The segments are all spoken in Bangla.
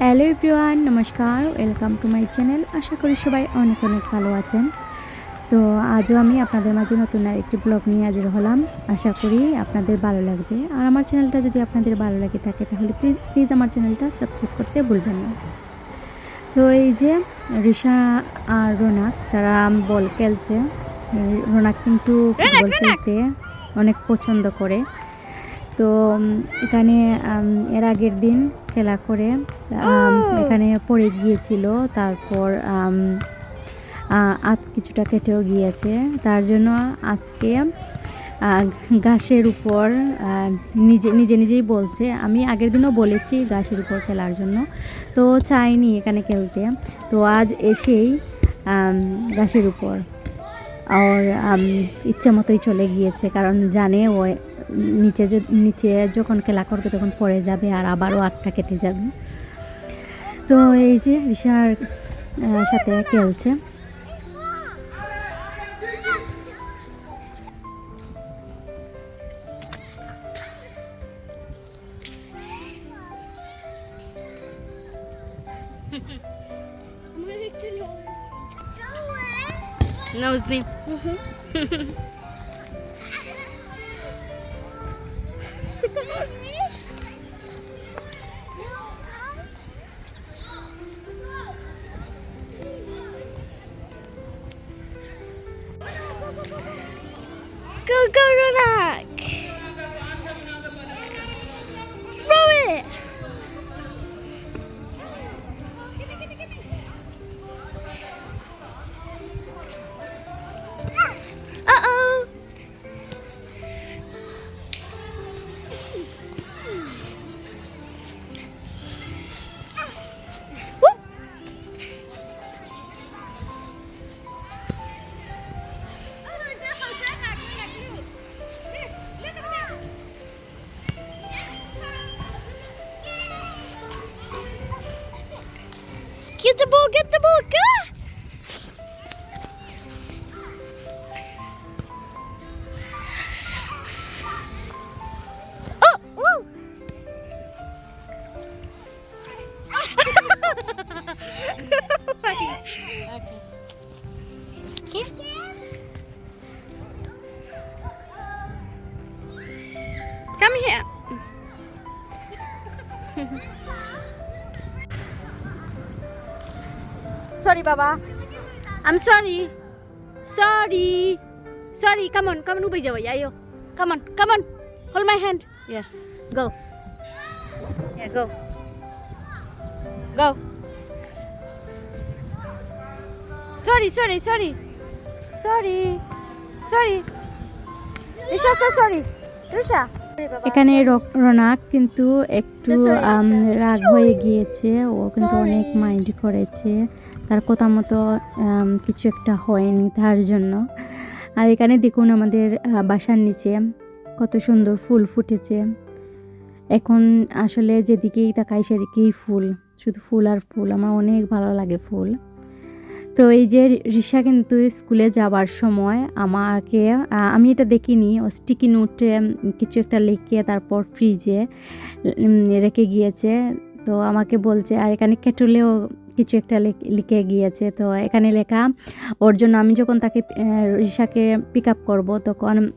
হ্যালো এভরিওয়ান নমস্কার ওয়েলকাম টু মাই চ্যানেল। আশা করি সবাই অনেক অনেক ভালো আছেন। তো আজও আমি আপনাদের মাঝে নতুন একটি ব্লগ নিয়ে হাজির হলাম। আশা করি আপনাদের ভালো লাগবে। আর আমার চ্যানেলটা যদি আপনাদের ভালো লাগে থাকে তাহলে প্লিজ প্লিজ আমার চ্যানেলটা সাবস্ক্রাইব করতে ভুলবেন না। তো এই যে রিশা আর রোনাক তারা বল খেলছে। রোনাক কিন্তু ফুটবল খেলতে অনেক পছন্দ করে। তো এখানে এর আগের দিন খেলা করে এখানে পড়ে গিয়েছিল। তারপর উম, আ- হাত কিছুটা কেটেও গিয়েছে। তার জন্য আজকে ঘাসের উপর নিজে নিজে নিজেই বলছে। আমি আগের দিনও বলেছি ঘাসের উপর খেলার জন্য। তো চাইনি এখানে খেলতে। তো আজ এসেই ঘাসের উপর। আর ইচ্ছে মতোই চলে গিয়েছে। কারণ জানে ও নিচে য- নিচে যখন খেলা করবে তখন পড়ে যাবে আর আবারও আটটা কেটে যাবে। তো এই যে ঋষার আহ, সাথে খেলছে Nose নি Go, tillbaka, tillbaka, tillbaka! Okay. Sorry, Baba. I'm sorry. Sorry. Sorry. Come on. Come on. Ubay jawa. Ayo. Come on. Come on. Hold my hand. Yeah. Go. Yeah. Go. Go. Sorry. Sorry. Sorry. Sorry. Sorry. Risha, say sorry. Risha. এখানে রোনাক কিন্তু একটু। রাগ হয়ে গিয়েছে। ও কিন্তু অনেক মাইন্ড করেছে। তার কথা মতো কিছু একটা হয়নি তার জন্য। আর এখানে দেখুন আমাদের বাসার নিচে কত সুন্দর ফুল ফুটেছে। এখন আসলে যেদিকেই তাকাই সেদিকেই ফুল। শুধু ফুল আর ফুল। আমার অনেক ভালো লাগে ফুল। তো এই যে রিসা কিন্তু স্কুলে যাবার সময় আমাকে আমি এটা দেখিনি, ও স্টিকি নোটে কিছু একটা লিখে তারপর ফ্রিজে রেখে গিয়েছে। তো আমাকে বলছে, আর এখানে কেটুলেও কিছু একটা লিখ- গিয়েছে। তো এখানে লেখা, ওর জন্য আমি যখন তাকে রিসাকে পিক আপ করব, তখন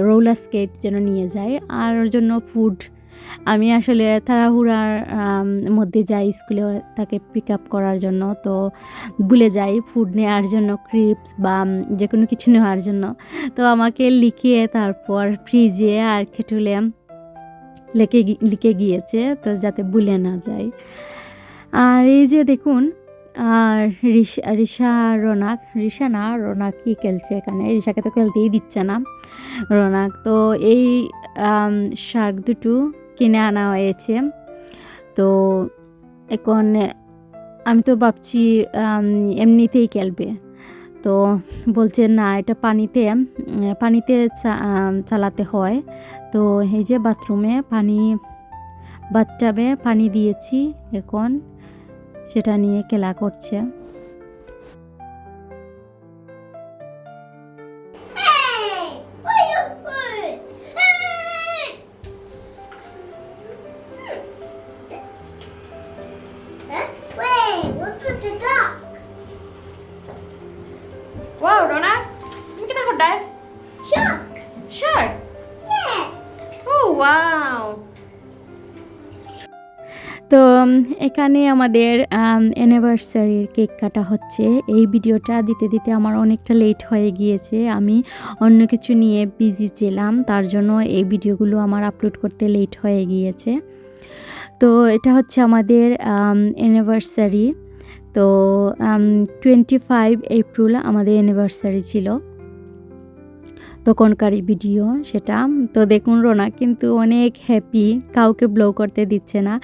রোলার স্কেট যেন নিয়ে যায়। আর ওর জন্য ফুড আমি আসলে তাড়াহুড়ার মধ্যে যাই স্কুলে তাকে পিক আপ করার জন্য। তো ভুলে যাই ফুড নেওয়ার জন্য ক্রিপস বা যে কোনো কিছু নেওয়ার জন্য। তো আমাকে লিখিয়ে তারপর ফ্রিজে আর খেটুলে লিখে লিখে গিয়েছে, তো যাতে ভুলে না যায় আর এই যে দেখুন, আর রিসা রিসা রোনাক রিসা না, রোনাক কি খেলছে এখানে? রিসাকে তো খেলতেই দিচ্ছে না, রোনাক। তো এই শার্ক দুটো কিনে আনা হয়েছে। তো এখন আমি তো ভাবছি এমনিতেই খেলবে। তো বলছে, না, এটা পানিতে পানিতে চালাতে হয়। তো এই যে বাথরুমে পানি, বাথটাবে পানি দিয়েছি এখন, সেটা নিয়ে খেলা করছে। রোনা তুমি কি দেখো ডায়? Shark. Shirt Yeah. ও ওয়াও তো এখানে আমাদের অ্যানিভার্সারির কেক কাটা হচ্ছে। এই ভিডিওটা দিতে দিতে আমার অনেকটা লেট হয়ে গিয়েছে। আমি অন্য কিছু নিয়ে বিজি ছিলাম তার জন্য এই ভিডিওগুলো আমার আপলোড করতে লেট হয়ে গিয়েছে। তো এটা হচ্ছে আমাদের অ্যানিভার্সারি তো টোয়েন্টি ফাইভ এপ্রিল আমাদের অ্যানিভার্সারি ছিল। তখনকার ভিডিও সেটা, তো দেখুন রোনা কিন্তু অনেক হ্যাপি কাউকে ব্লো করতে দিচ্ছে না।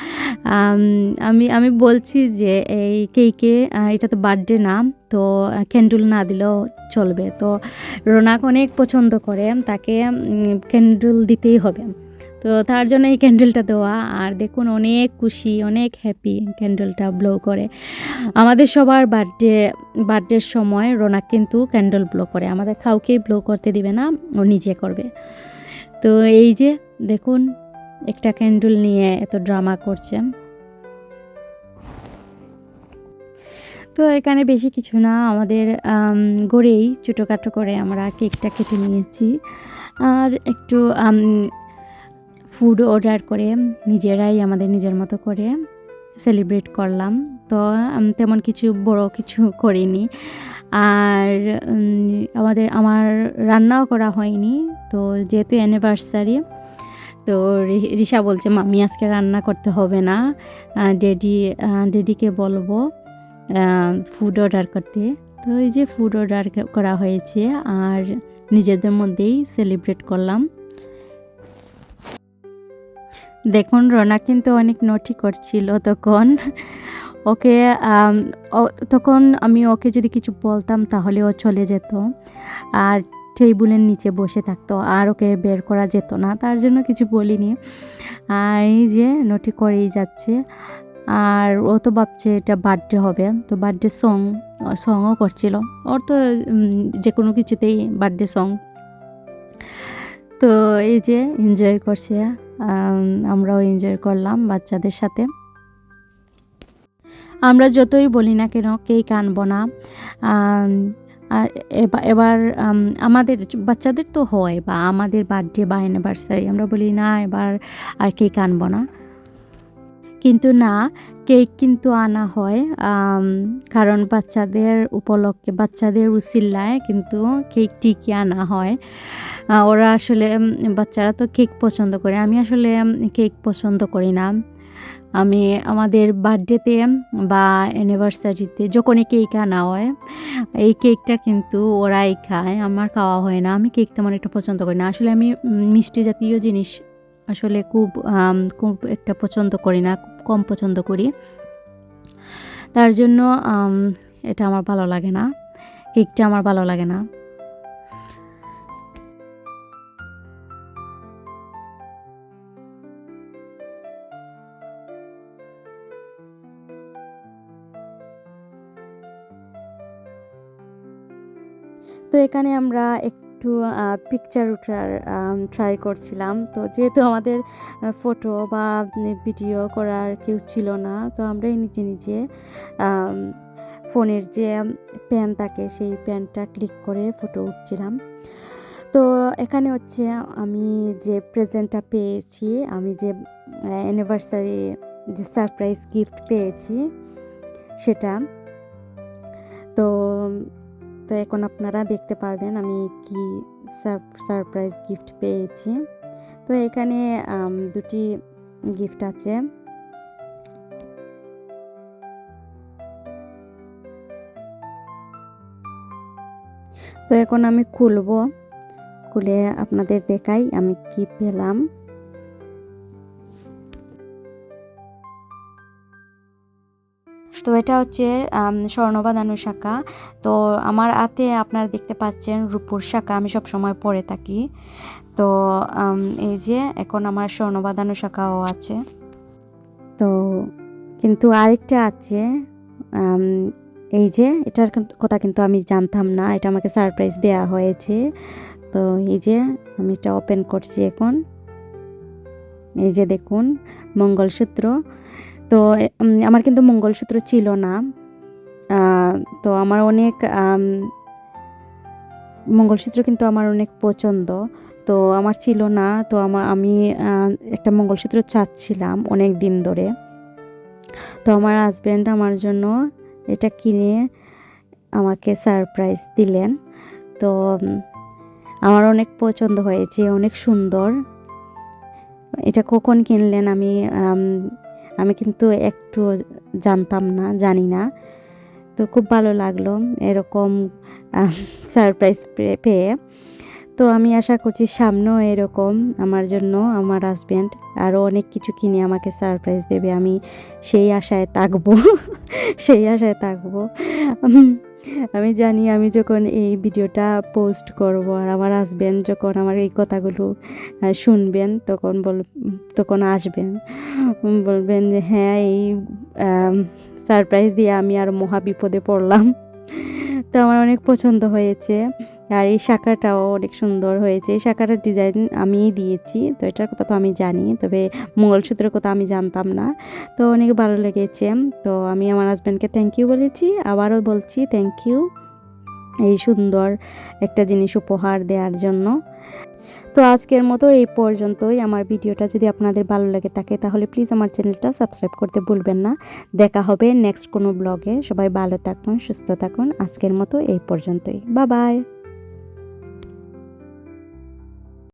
আমি আমি বলছি যে, এই কেকে এটা তো বার্থডে না, তো ক্যান্ডেল না দিলেও চলবে। তো রোনাক অনেক পছন্দ করে, তাকে ক্যান্ডেল দিতেই হবে। তো তার জন্য এই ক্যান্ডেলটা দেওয়া। আর দেখুন অনেক খুশি অনেক হ্যাপি ক্যান্ডেলটা ব্লো করে। আমাদের সবার বার্থডে বার্থডের সময় রোনাক কিন্তু ক্যান্ডেল ব্লো করে। আমাদের কাউকেই ব্লো করতে দিবে না ও নিজে করবে। তো এই যে দেখুন একটা ক্যান্ডেল নিয়ে এত ড্রামা করছে। তো এখানে বেশি কিছু না আমাদের আম, গড়েই ছোটোখাটো করে আমরা কেকটা কেটে নিয়েছি। আর একটু ফুড অর্ডার করে, নিজেরাই আমাদের নিজের মতো করে সেলিব্রেট করলাম। তো তেমন কিছু বড় কিছু করিনি। আর আমাদের, আমার রান্নাও করা হয়নি। তো, যেহেতু অ্যানিভার্সারি তো রি- রিশা বলছে মামি আজকে রান্না করতে হবে না। ডেডি ডেডিকে বলব ফুড অর্ডার করতে। তো, এই যে ফুড অর্ডার করা হয়েছে, আর নিজেদের মধ্যেই সেলিব্রেট করলাম। দেখুন, রনা কিন্তু অনেক নটি করছিল তখন। ওকে তখন আমি ওকে যদি কিছু বলতাম তাহলে ও চলে যেত আর টেবিলের নিচে বসে থাকতো আর ওকে বের করা যেত না, তার জন্য কিছু বলিনি। আর এই যে নটি করেই যাচ্ছে। আর ও তো ভাবছে এটা বার্থডে হবে, তো বার্থডে সং সংও করছিল। ওর তো যে কোনো কিছুতেই বার্থডে সং তো এই যে এনজয় করছে। আমরাও এনজয় করলাম বাচ্চাদের সাথে। আমরা যতই বলি না কেন, কেক আনব না। এবার আমাদের বাচ্চাদের তো হয় বা আমাদের বার্থডে বা অ্যানিভার্সারি আমরা বলি না এবার আর কেক আনব না। কিন্তু না, কেক কিন্তু আনা হয় কারণ বাচ্চাদের উপলক্ষে, বাচ্চাদের উসিল্লায় কিন্তু কেক টিকি আনা হয়। ওরা আসলে বাচ্চারা তো কেক পছন্দ করে, আমি আসলে কেক পছন্দ করি না। আমি আমাদের বার্থডেতে বা অ্যানিভার্সারিতে যখনই কেক আনা হয়, এই কেকটা কিন্তু ওরাই খায়, আমার খাওয়া হয় না, আমি কেক তেমন একটা পছন্দ করি না। আসলে আমি মিষ্টি জাতীয় জিনিস আসলে খুব খুব একটা পছন্দ করি না, খুব কম পছন্দ করি। তার জন্য এটা আমার ভালো লাগে না। কেকটা আমার ভালো লাগে না। তো এখানে আমরা একটু পিকচার উঠার ট্রাই করছিলাম। তো যেহেতু আমাদের ফটো বা ভিডিও করার কেউ ছিল না, তো আমরাই নিজে নিজে ফোনের যে প্যান থাকে সেই প্যানটা ক্লিক করে ফটো উঠছিলাম। তো এখানে হচ্ছে আমি যে প্রেজেন্টটা পেয়েছি, আমি যে অ্যানিভার্সারি যে সারপ্রাইজ গিফট পেয়েছি সেটা। তো তো এখন আপনারা দেখতে পারবেন আমি কি সারপ্রাইজ গিফট পেয়েছি। তো এখানে দুটি গিফট আছে। তো এখন আমি খুলবো। খুলে আপনাদের দেখাই আমি কি পেলাম। তো এটা হচ্ছে স্বর্ণবাদানু শাখা। তো আমার হাতে আপনারা দেখতে পাচ্ছেন রূপুর শাখা, আমি সব সময় পরে থাকি। তো এই যে এখন আমার স্বর্ণবাদানু শাখাও আছে। তো কিন্তু আরেকটা আছে এই যে এটার কথা কিন্তু আমি জানতাম না, এটা আমাকে সারপ্রাইজ দেওয়া হয়েছে। তো এই যে আমি এটা ওপেন করছি এখন। এই যে দেখুন, মঙ্গলসূত্র। তো আমার কিন্তু মঙ্গলসূত্র ছিল না। তো আমার অনেক মঙ্গলসূত্র কিন্তু আমার অনেক পছন্দ। তো আমার ছিল না, তো আমার আমি একটা মঙ্গলসূত্র চাচ্ছিলাম অনেক দিন ধরে। তো আমার হাজব্যান্ড আমার জন্য এটা কিনে আমাকে সারপ্রাইজ দিলেন। তো, আমার অনেক পছন্দ হয়েছে, অনেক সুন্দর। এটা কখন কিনলেন আমি আম, কিন্তু একটু জানতাম না জানি না। তো খুব ভালো লাগল এরকম সারপ্রাইজ পেয়ে। তো আমি আশা করছি সামনেও এরকম আমার জন্য আমার হাজব্যান্ড আরও অনেক কিছু কিনে আমাকে সারপ্রাইজ দেবে। আমি সেই আশায় থাকব সেই আশায় থাকব। আমি জানি আমি যখন এই ভিডিওটা পোস্ট করব আর আমার হাজব্যান্ড যখন আমার এই কথাগুলো শুনবেন, তখন বল, তখন আসবেন। বলবেন যে হ্যাঁ এই সারপ্রাইজ দিয়ে আমি আর মহাবিপদে পড়লাম। তো আমার অনেক পছন্দ হয়েছে। আর এই শাখাটাও অনেক সুন্দর হয়েছে। এই শাখাটার ডিজাইন আমিই দিয়েছি, তো এটার কথা তো আমি জানি, তবে মঙ্গলসূত্রের কথা আমি জানতাম না। তো অনেক ভালো লেগেছে। তো আমি আমার হাজব্যান্ডকে থ্যাংক ইউ বলেছি, আবারও বলছি থ্যাংক ইউ এই সুন্দর একটা জিনিস উপহার দেওয়ার জন্য। তো আজকের মতো এই পর্যন্তই। আমার ভিডিওটা যদি আপনাদের ভালো লাগে থাকে, তাহলে প্লিজ আমার চ্যানেলটা সাবস্ক্রাইব করতে ভুলবেন না। দেখা হবে নেক্সট কোনো ব্লগে সবাই ভালো থাকুন, সুস্থ থাকুন। আজকের মতো এই পর্যন্তই। বা বাই